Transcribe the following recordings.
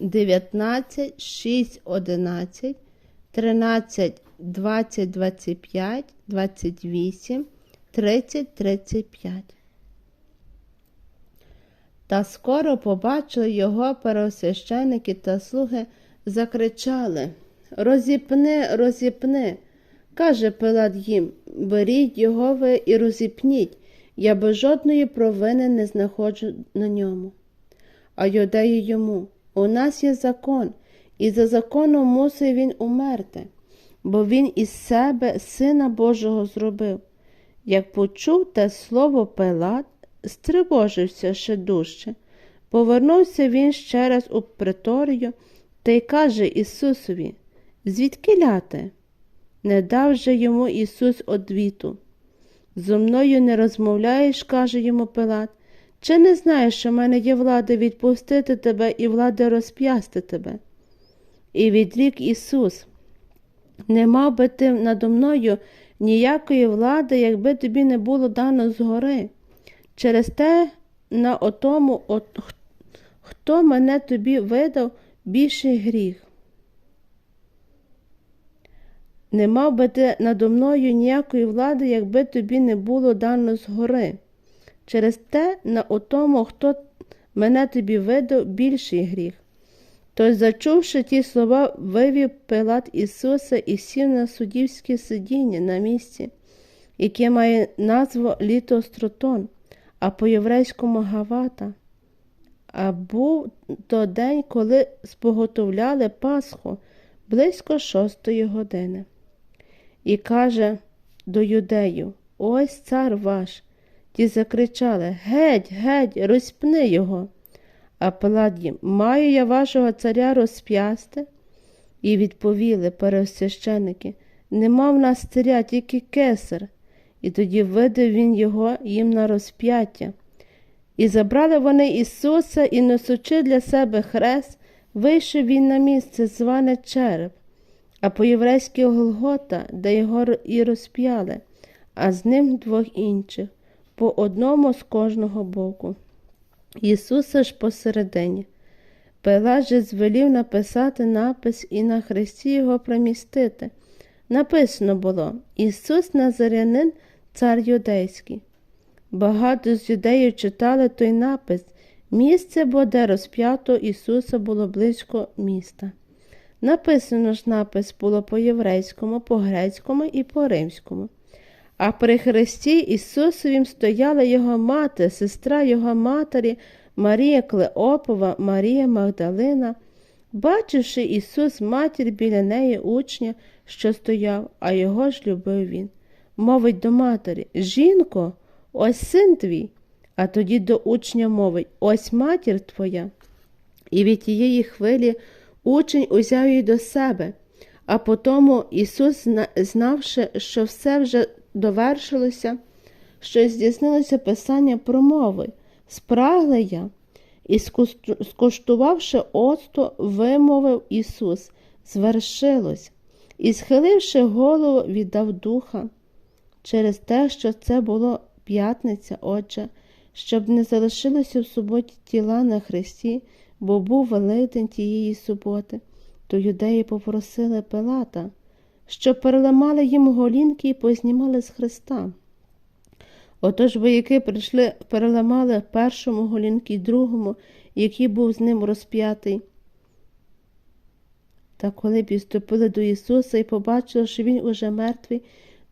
19, 6, 11, 13, 20, 25, 28, 30, 35. Та скоро побачили його первосвященики та слуги, закричали Розіпни, розіпни. Каже Пилат їм, беріть його ви і розіпніть, я без жодної провини не знаходжу на ньому. А юдеї йому, у нас є закон, і за законом мусить він умерти, бо він із себе Сина Божого зробив. Як почув те слово Пилат, стривожився ще дужче. Повернувся він ще раз у приторію та й каже Ісусові, звідки ляти? Не дав же йому Ісус одвіту. Зо мною не розмовляєш, каже йому Пилат, чи не знаєш, що в мене є влада відпустити тебе і влада розп'ясти тебе? І відрік Ісус, не мав би ти надо мною ніякої влади, якби тобі не було дано згори. Через те на отому, от, хто мене тобі видав, більший гріх. Не мав би ти надо мною ніякої влади, якби тобі не було дано згори. Через те на отому, хто мене тобі видав, більший гріх. Тож, зачувши ті слова, вивів Пилат Ісуса і сів на суддівське сидіння на місці, яке має назву Літостротон, а по-єврейському Гавата. А був то день, коли споготовляли Пасху близько шостої години. І каже до юдею: Ось цар ваш. Ті закричали Геть, геть, розпни його. А Пилат їм, маю я вашого царя розп'ясти? І відповіли пересвященики, нема в нас царя, тільки кесар. І тоді видав він його їм на розп'яття. І забрали вони Ісуса і, носучи для себе хрест, вийшов він на місце, зване череп, а по-єврейськи Голгота, де його і розп'яли, а з ним двох інших, по одному з кожного боку. Ісуса ж посередині. Пилат же звелів написати напис і на хресті його примістити. Написано було Ісус Назарянин, цар юдейський. Багато з юдеїв читали той напис місце, бо де розп'ято Ісуса було близько міста. Написано ж напис було по-єврейському, по-грецькому і по-римському. А при Христі Ісусовім стояла його мати, сестра його матері, Марія Клеопова, Марія Магдалина. Бачивши Ісус матір біля неї учня, що стояв, а його ж любив він. Мовить до матері Жінко, ось син твій, а тоді до учня мовить Ось матір твоя. І від тієї хвилі учень узяв її до себе, а потому Ісус, знавши, що все вже довершилося, що здійснилося Писання промови, спрагли я, і, скуштувавши оцту, вимовив Ісус, звершилось, і, схиливши голову, віддав духа. Через те, що це було п'ятниця, Отче, щоб не залишилося в суботі тіла на Христі, бо був великдень тієї суботи, то юдеї попросили Пилата що переламали їм голінки і познімали з Христа. Отож вояки прийшли, переламали першому голінки другому, який був з ним розп'ятий. Та коли підступили до Ісуса і побачили, що Він уже мертвий,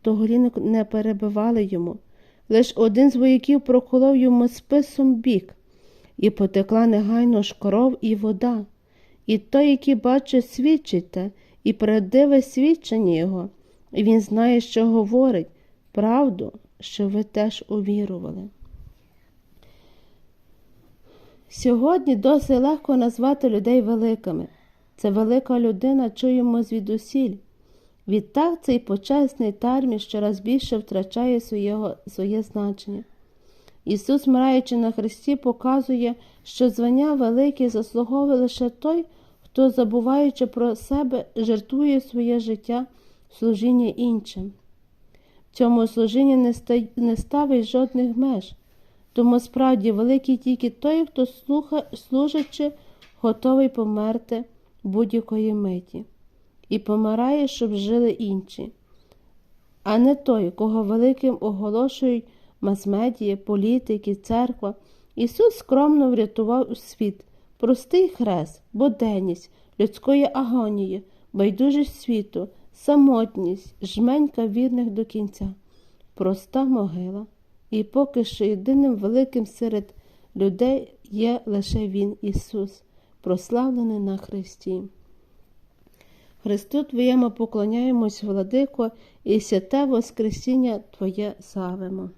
то голінок не перебивали йому. Лиш один з вояків проколов йому списом бік, і потекла негайно ж кров і вода. І той, який бачить, свідчить те, і правдиве свідчення Його, і Він знає, що говорить, правду, що ви теж увірували. Сьогодні досить легко назвати людей великими. Це велика людина, чуємо звідусіль. Відтак цей почесний термін щораз більше втрачає своєго, своє значення. Ісус, мраючи на Христі, показує, що звання велике заслуговує лише той, хто, забуваючи про себе, жертвує своє життя служіння іншим. В цьому служінні не ставить жодних меж, тому справді великий тільки той, хто слуха, служачи, готовий померти будь-якої миті, і помирає, щоб жили інші, а не той, кого великим оголошують мас-медіа, політики, церква. Ісус скромно врятував світ, простий хрест, буденність, людської агонії, байдужість світу, самотність, жменька вірних до кінця, проста могила. І поки що єдиним великим серед людей є лише Він, Ісус, прославлений на Христі. Христу Твоєму поклоняємось, владико, і святе Воскресіння Твоє славимо.